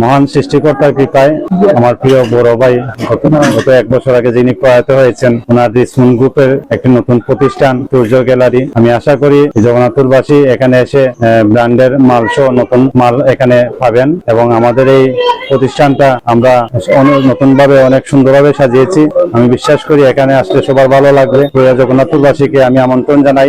মহান সৃষ্টিকর্তার কৃপায় আমার প্রিয় বড় ভাই, গত এক বছর আগে যিনি প্রয়াত হয়েছেন, ওনার রিসমুন গ্রুপের একটি নতুন প্রতিষ্ঠান, সূর্য গ্যালারি। আমি আশা করি জগন্নাথপুরবাসী এখানে এসে ব্র্যান্ডের মাল সহ নতুন মাল এখানে পাবেন এবং আমাদের এই প্রতিষ্ঠানটা আমরা নতুন ভাবে অনেক সুন্দরভাবে সাজিয়েছি। আমি বিশ্বাস করি এখানে আসলে সবার ভালো লাগবে। প্রিয় জগন্নাথপুরবাসীকে আমি আমন্ত্রণ জানাই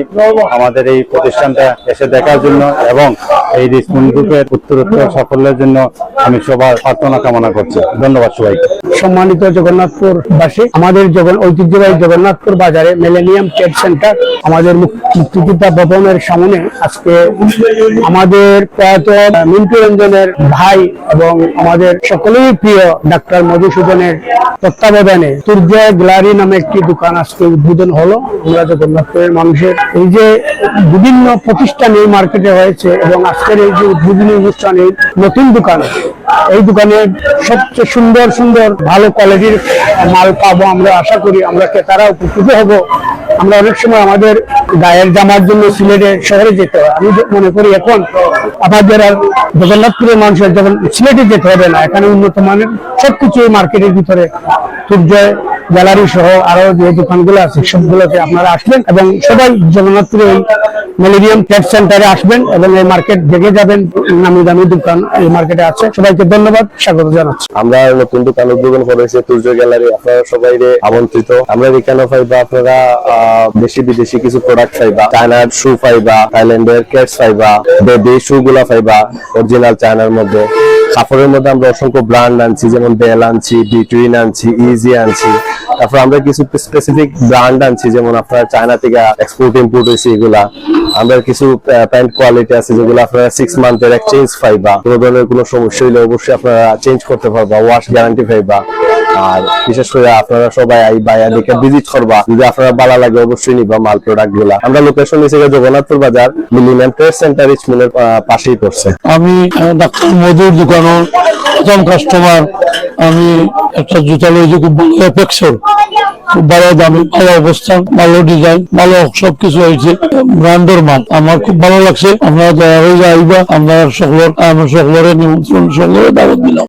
আমাদের এই প্রতিষ্ঠানটা এসে দেখার জন্য এবং এই রিসমুন গ্রুপের উত্তরোত্তর সাফল্যের জন্য আমি সবার প্রার্থনা কামনা করছি। ধন্যবাদ সবাইকে। সম্মানিত জগন্নাথপুর বাসী আমাদের ঐতিহ্যবাহী জগন্নাথপুর বাজারে মিলেনিয়াম ট্রেড সেন্টার আমাদের মুক- মুক্তিযোদ্ধা ভবনের সামনে আজকে আমাদের প্রয়াত মিন্টু রঞ্জনের ভাই এবং আমাদের সকলেই প্রিয় ডাক্তার মধুসূদনের তত্ত্বাবধানে সূর্য গ্যালারি নামে একটি দোকান আজকে উদ্বোধন হলো। আমরা জগন্নাথপুরের মানুষের এই যে বিভিন্ন প্রতিষ্ঠান এই মার্কেটে হয়েছে এবং আজকের এই যে উদ্বোধনী অনুষ্ঠান নতুন দোকান, এই দোকানে সবচেয়ে সুন্দর সুন্দর ভালো কোয়ালিটির মাল পাবো আমরা, আশা করি আমরা ক্রেতারা উপকৃত হব। আমরা অনেক সময় আমাদের গায়ের জামার জন্য সিলেটে শহরে যেতে হয়। আমি মনে করি এখন আমাদের আর জগন্নাথপুরের মানুষের যখন সিলেটে যেতে হবে না, এখানে উন্নত মানের সবকিছু মার্কেটের ভিতরে সূর্য গ্যালারি সহ আরও যে দোকানগুলো আছে, সবগুলোতে আপনারা আসবেন এবং সবাই জগন্নাথপুরে এই মেলেরিয়াম ট্রেড সেন্টারে আসবেন এবং এই মার্কেট দেখে যাবেন, নামি দামি দোকান এই মার্কেটে আছে। সবাইকে ধন্যবাদ, স্বাগত জানাচ্ছি। আমরা নতুন দোকান উদ্বোধন করেছি তুর্য গ্যালারি। আপনারা সবাই আমন্ত্রিত। আমরা এখানে পাইবা আপনারা দেশি বিদেশি কিছু প্রোডাক্ট পাইবা চায়নার শু পাইবা থাইল্যান্ডের কেটস পাইবা বেবি শু গুলা পাইবা অরিজিনাল চায়নার মধ্যে। কাপড়ের মধ্যে আমরা অসংখ্য ব্র্যান্ড আনছি, যেমন বেল আনছি বিটুইন আনছি ইজি আনছি। তারপর আমরা কিছু স্পেসিফিক ব্র্যান্ড আনছি, যেমন আপনার চায়না থেকে এক্সপোর্ট ইম্পোর্ট হয়েছে এগুলা। আমরা কিছু প্যান্ট কোয়ালিটি আছে, যেগুলো আপনারা সিক্স মান্থের এক্সচেঞ্জ পাইবা। কোনো ধরনের কোনো সমস্যা হলে অবশ্যই আপনারা চেঞ্জ করতে পারবা ওয়াশ গ্যারান্টি পাইবা। আর বিশেষ করে আপনারা সবাই এই বাইয়া দেখে ভিজিট করবা। যদি আপনারা ভালো লাগে অবশ্যই নিবা মাল প্রোডাক্টগুলা আমরা লোকেশন হিসেবে জগন্নাথপুর বাজার, মিলিনিয়াম ট্রেড সেন্টার, ইসমিনের পাশেই পড়ছে। আমি ডাক্তার মধুর দোকানের প্রথম কাস্টমার আমি একটা জুতা লইছি খুব ভালো খুব ভালো দামি, ভালো অবস্থান ভালো ডিজাইন ভালো সবকিছু হয়েছে ব্র্যান্ডের মাল। আমার খুব ভালো লাগছে। আপনারা দয়া হয়ে আইবা। আমরা সকলের আমরা সকলের নিমন্ত্রণ, সকলের দাওয়াত দিলাম।